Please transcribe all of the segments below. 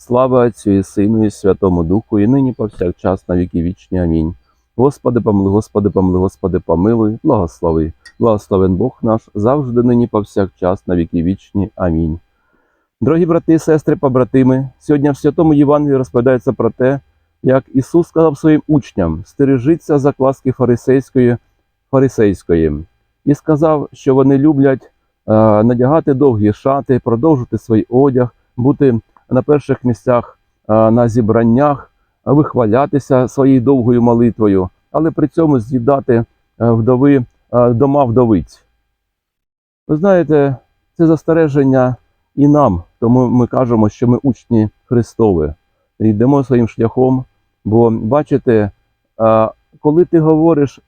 Слава Отцю і Сину, і Святому Духу, і нині повсякчас на віки вічні. Амінь. Господи, помилуй, Господи, помилуй, Господи, помилуй, благослови. Благословен Бог наш, завжди нині повсякчас на віки вічні. Амінь. Дорогі брати, сестри, побратими, сьогодні в Святому Євангелії розповідається про те, як Ісус сказав своїм учням: стережіться закваски фарисейської, фарисейської, і сказав, що вони люблять е, надягати довгі шати, продовжити свій одяг, бути на перших місцях е, на зібраннях, е, вихвалятися своєю довгою молитвою, але при цьому з'їдати е, вдови, дома вдовиць. Ви знаєте, це застереження і нам, тому ми кажемо, що ми учні Христові, йдемо своїм шляхом. Бо бачите, коли ти говориш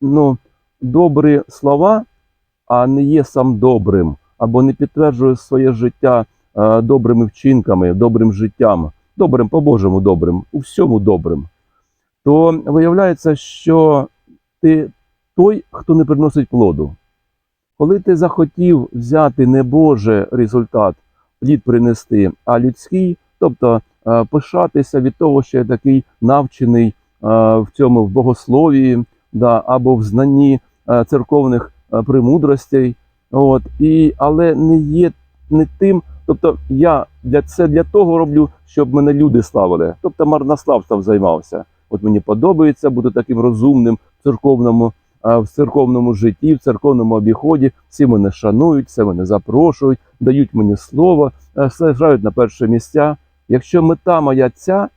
ну, добрі слова, а не є сам добрим, або не підтверджуєш своє життя добрими вчинками, добрим життям, добрим по-божому добрим, у всьому добрим, то виявляється, що ти той, хто не приносить плоду. Коли ти захотів взяти не Божий результат, плід принести, а людський, тобто е, пишатися від того, що я такий навчений е, в цьому в богословії, да, або в знанні е, церковних е, премудростей, от, і, але не є не тим, тобто я для це для того роблю, щоб мене люди славили. Тобто марнославством займався. От мені подобається бути таким розумним в церковному, в церковному житті, в церковному обіході. Всі мене шанують, все мене запрошують, дають мені слово, саджають на перше місця. Якщо мета моя ця,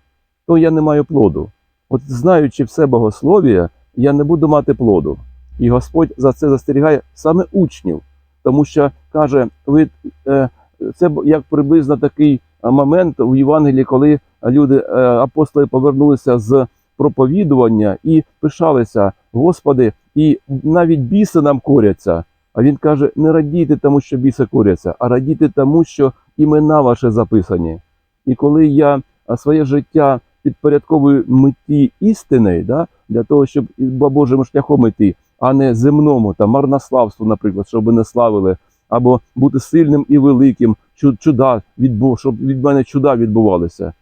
то я не маю плоду. От знаючи все богослов'я, я не буду мати плоду. І Господь за це застерігає саме учнів, тому що каже, ви е, це як приблизно такий е, момент в Євангелії, коли люди, е, апостоли повернулися з проповідування і пишалися, Господи, і навіть біси нам коряться. А він каже: не радійте тому, що біси коряться, а радійте тому, що імена ваші записані. І коли я своє життя підпорядковую меті істини, да, для того, щоб Божому шляхом йти, а не земному, там, марнославству, наприклад, щоб не славили, або бути сильним і великим, чу- чуда відбу, щоб від мене чуда відбувалися,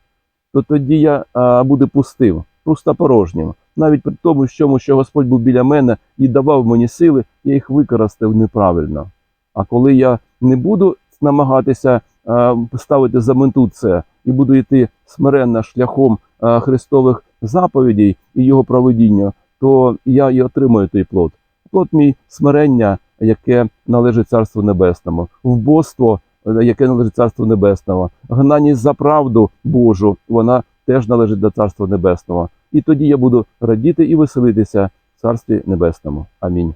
то тоді я а, буду пустим, пустопорожнім. Навіть при тому, що, Господь був біля мене і давав мені сили, я їх використав неправильно. А коли я не буду намагатися а, ставити за мету це і буду йти смиренно шляхом а, Христових заповідей і його проведіння, то я і отримую той плод. Плод мій смирення, яке належить Царству Небесному, вбоство, яке належить Царству Небесного, гнаність за правду Божу, вона теж належить до Царства Небесного. І тоді я буду радіти і веселитися в Царстві Небесному. Амінь.